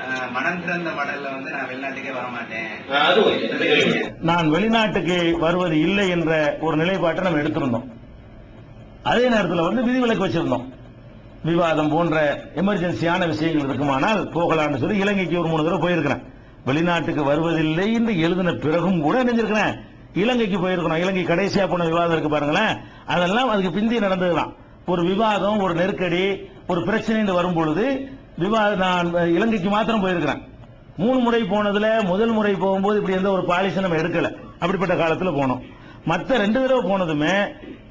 அஹ், மனம் திறந்த மடல்ல வந்து நான் வெளிநாட்டுக்கே வர மாட்டேன் ஆ, அது ஓகே அந்த கேள்வி. நான் வெளிநாட்டுக்கு வருவது இல்லை என்ற ஒரு நிலைப்பாட்டை நம்ம எடுத்திருந்தோம். அதே நேரத்தில் வந்து விதிவிலக்கு வச்சிருந்தோம். விவாதம் போன்ற எமர்ஜென்சியான விஷயங்கள் இருக்குமானால் போகலாம்னு சொல்லி இலங்கைக்கு ஒரு மூணு தடவை போயிருக்கிறேன். வெளிநாட்டுக்கு வருவதில்லை என்று எழுதின பிறகும் கூட நினைஞ்சிருக்கிறேன். இலங்கைக்கு போயிருக்கிறோம் இலங்கை கடைசியா போன விவாதம் இருக்கு பாருங்களேன். அதெல்லாம் அதுக்கு பிந்தி நடந்ததுதான். ஒரு விவாதம் ஒரு நெருக்கடி ஒரு பிரச்சனை வரும் பொழுது நான் இலங்கைக்கு மாத்திரம் போயிருக்கிறேன். மூணு முறை போனதுல முதல் முறை போகும்போது இப்படி எந்த ஒரு பாலிசி நம்ம எடுக்கல. அப்படிப்பட்ட காலத்துல போனோம். மற்ற ரெண்டு தடவை போனதுமே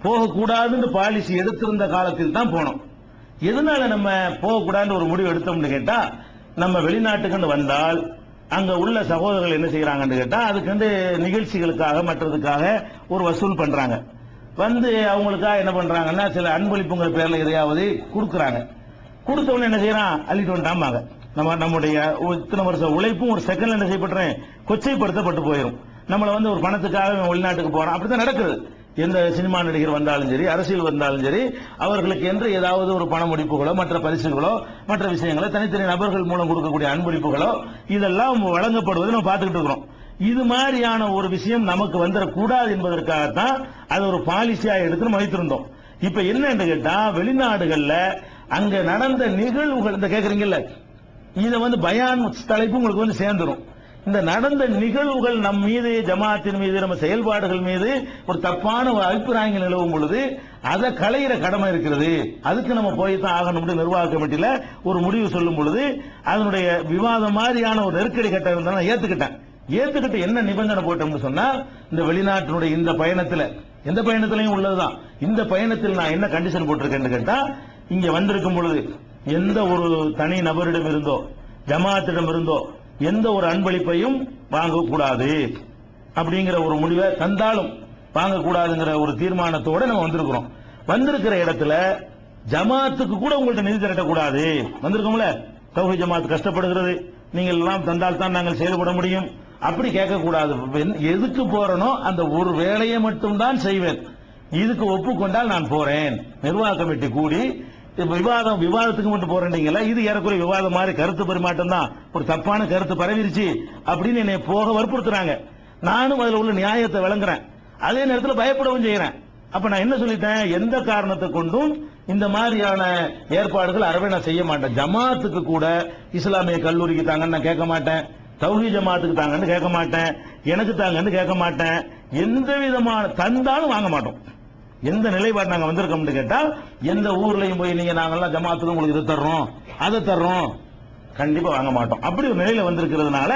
போகக்கூடாதுன்னு பாலிசி எடுத்திருந்த காலத்தில் தான் போனோம். எதனால நம்ம போகக்கூடாதுன்னு ஒரு முடிவு எடுத்தோம்னு கேட்டா நம்ம வெளிநாட்டுக்குன்னு வந்தால் அங்க உள்ள சகோதரர்கள் என்ன செய்யறாங்கன்னு கேட்டா அதுக்கு வந்து நிகழ்ச்சிகளுக்காக மற்றதுக்காக ஒரு வசூல் பண்றாங்க. வந்து அவங்களுக்காக என்ன பண்றாங்கன்னா சில அன்பளிப்புங்கிற பேர்ல எதையாவது கொடுக்குறாங்க. கொடுத்த என்ன செய்யறான்? அள்ளிட்டு வந்துட்டாமாங்க நம்ம நம்முடைய இத்தனை வருஷம் உழைப்பும் ஒரு செகண்ட்ல என்ன செய்யப்படுறேன் கொச்சைப்படுத்தப்பட்டு போயிடும் நம்மளை வந்து ஒரு பணத்துக்காக வெளிநாட்டுக்கு போறான். அப்படிதான் நடக்குது. எந்த சினிமா நடிகர் வந்தாலும் சரி அரசியல் வந்தாலும் சரி அவர்களுக்கு என்று ஏதாவது ஒரு பண முடிப்புகளோ மற்ற பரிசுகளோ மற்ற விஷயங்களோ தனித்தனி நபர்கள் மூலம் கொடுக்கக்கூடிய அன்பளிப்புகளோ இதெல்லாம் வழங்கப்படுவதை நம்ம பார்த்துக்கிட்டு இருக்கிறோம். இது மாதிரியான ஒரு விஷயம் நமக்கு வந்துடக்கூடாது என்பதற்காகத்தான் அது ஒரு பாலிசியா எடுத்து நம்ம வைத்திருந்தோம். இப்ப என்னன்னு கேட்டா வெளிநாடுகள்ல அங்க நடந்த நிகழ்வுகள் இந்த கேக்குறீங்கல்ல இத வந்து பயான் தலைப்பு உங்களுக்கு வந்து சேர்ந்துரும். இந்த நடந்த நிகழ்வுகள் நம் மீது ஜமாத்தின் மீது நம்ம செயல்பாடுகள் மீது ஒரு தப்பான ஒரு அபிப்பிராயங்கள் நிலவும் பொழுது அதை களையிற கடமை இருக்கிறது. அதுக்கு நம்ம போய் தான் ஆகணும்னு நிர்வாக கமிட்டியில ஒரு முடிவு சொல்லும் பொழுது அதனுடைய விவாதம் மாதிரியான ஒரு நெருக்கடி கட்டம் இருந்தாலும் நான் ஏத்துக்கிட்டேன். ஏத்துக்கிட்டு என்ன நிபந்தனை போட்டோம்னு சொன்னா இந்த வெளிநாட்டினுடைய இந்த பயணத்துல எந்த பயணத்திலையும் உள்ளதுதான். இந்த பயணத்தில் நான் என்ன கண்டிஷன் போட்டிருக்கேன்னு கேட்டா இங்க வந்திருக்கும் பொழுது எந்த ஒரு தனி நபரிடம் இருந்தோ ஜமாத்திடம் இருந்தோ எந்த ஒரு அன்பளிப்பையும் வாங்கக்கூடாது அப்படிங்கிற ஒரு முடிவை தந்தாலும் வாங்கக்கூடாதுங்கிற ஒரு தீர்மானத்தோட நம்ம வந்திருக்கிறோம். வந்திருக்கிற இடத்துல ஜமாத்துக்கு கூட உங்கள்ட்ட நிதி திரட்டக்கூடாது. வந்திருக்கோம்ல? தௌஹி ஜமாத் கஷ்டப்படுகிறது. நீங்கள் எல்லாம் தந்தால் தான் நாங்கள் செயல்பட முடியும். அப்படி கேட்கக்கூடாது. எதுக்கு போறனோ அந்த ஒரு வேலையை மட்டும்தான் செய்வேன். இதுக்கு ஒப்புக்கொண்டால் நான் போறேன். நிர்வாக கமிட்டி கூடி இப்ப விவாதம் விவாதத்துக்கு மட்டும் போறேன்றீங்களா இது ஏறக்குறைய விவாதம் மாதிரி கருத்து பரிமாற்றம் தான் ஒரு தப்பான கருத்து பரவிருச்சு அப்படின்னு என்னை போக வற்புறுத்துறாங்க. நானும் அதுல உள்ள நியாயத்தை விளங்குறேன். அதே நேரத்தில் பயப்படவும் செய்யறேன் அப்ப நான் என்ன சொல்லிட்டேன்? எந்த காரணத்தை கொண்டும் இந்த மாதிரியான ஏற்பாடுகள் அறவே நான் செய்ய மாட்டேன். ஜமாத்துக்கு கூட இஸ்லாமிய கல்லூரிக்கு தாங்கன்னு நான் கேட்க மாட்டேன். தௌஹி ஜமாத்துக்கு தாங்கன்னு கேட்க மாட்டேன். எனக்கு தாங்கன்னு கேட்க மாட்டேன். எந்த விதமான தந்தாலும் வாங்க மாட்டோம். எந்த நிலைப்பாடு நாங்க வந்திருக்கோம்னு கேட்டா எந்த ஊர்லயும் போய் நீங்க நாங்கெல்லாம் ஜமாத்துல உங்களுக்கு இது தர்றோம் அதை தர்றோம். கண்டிப்பா வாங்க மாட்டோம். அப்படி ஒரு நிலையில வந்திருக்கிறதுனால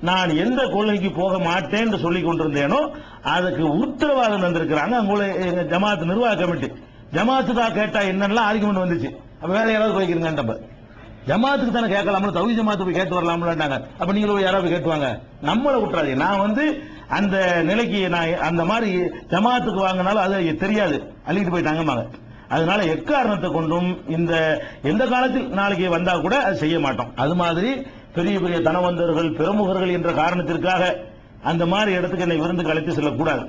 நான் எந்த கொள்கைக்கு போக மாட்டேன்னு சொல்லி கொண்டிருந்தேனோ அதுக்கு உத்தரவாதம் வந்திருக்கிறாங்க அங்குள்ள எங்க ஜமாத் நிர்வாக கமிட்டி. ஜமாத்து தான் கேட்டா என்னெல்லாம் ஆர்குமெண்ட் வந்துச்சு? அப்ப வேற யாராவது போய்க்கிறீங்க ஜமாத்துக்கு தானே கேட்கலாமல தகுதி ஜமாத்து போய் கேட்டு வரலாம்லாண்டாங்க அப்ப நீங்களும் யாராவது கேட்டுவாங்க. நம்மளை விட்டுறாதீங்க நான் வந்து அந்த நிலைக்கு நான் அந்த மாதிரி ஜமாத்துக்கு வாங்கினாலும் அது தெரியாது. அள்ளிட்டு போயிட்டாங்கம்பாங்க அதனால எக்காரணத்தை கொண்டும் இந்த எந்த காலத்தில் நாளைக்கு வந்தா கூட அது செய்ய மாட்டோம். அது மாதிரி பெரிய பெரிய தனவந்தர்கள் பிரமுகர்கள் என்ற காரணத்திற்காக அந்த மாதிரி இடத்துக்கு என்னை விருந்துக்கு அழைத்து செல்லக்கூடாது.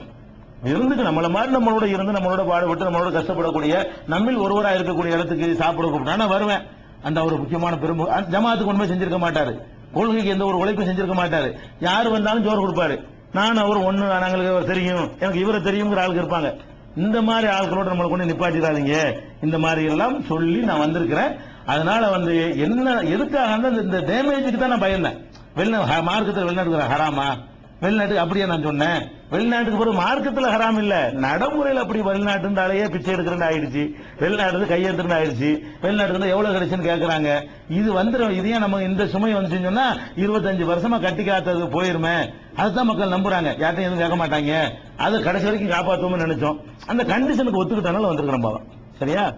விருந்துக்கு நம்மள மாதிரி நம்மளோட இருந்து நம்மளோட பாடுபட்டு நம்மளோட கஷ்டப்படக்கூடிய நம்மில் ஒருவராக இருக்கக்கூடிய இடத்துக்கு சாப்பிட கூப்பிட்டா நான் வருவேன். அந்த ஒரு முக்கியமான பெரும்பு அந்த ஜமாத்துக்கு ஒன்றுமே செஞ்சிருக்க மாட்டாரு. கொள்கைக்கு எந்த ஒரு உழைப்பும் செஞ்சிருக்க மாட்டாரு. யார் வந்தாலும் ஜோர் கொடுப்பாரு. நான் அவர் ஒண்ணு நாங்களுக்கு தெரியும். எனக்கு இவரை தெரியுங்கிற ஆளுக்கு இருப்பாங்க. இந்த மாதிரி ஆட்களோட நம்மளை கொண்டு நிப்பாட்டிடாதீங்க. இந்த மாதிரி எல்லாம் சொல்லி நான் வந்திருக்கிறேன். அதனால வந்து என்ன எதுக்காக இந்த டேமேஜுக்கு தான் நான் பயந்தேன். வெளிநா மார்க்கத்தில் வெளிநாட்டுக்கு ஹராமா? வெளிநாட்டுக்கு அப்படியே நான் சொன்னேன்? வெளிநாட்டுக்கு பிறகு மார்க்கத்தில் ஹராம் இல்ல. நடைமுறையில் அப்படி வெளிநாட்டுந்தாலேயே பிச்சை எடுக்கிறேன் ஆயிடுச்சு. வெளிநாட்டு கையெழுத்துட்டு ஆயிடுச்சு. வெளிநாட்டுக்கு எவ்வளவு கிடைச்சுன்னு கேட்கறாங்க இது வந்துடும் இதையும் நம்ம இந்த சுமை வந்துச்சுன்னு சொன்னா இருபத்தஞ்சு வருஷமா கட்டி காத்தது போயிருமே. அதுதான் மக்கள் நம்புறாங்க. யார்ட்டையும் எதுவும் கேட்க மாட்டாங்க. அதை கடைசி வரைக்கும் காப்பாற்றுவோம்னு நினைச்சோம். அந்த கண்டிஷனுக்கு ஒத்துக்கிட்டனால வந்திருக்கிறோம் பாவம். சரியா?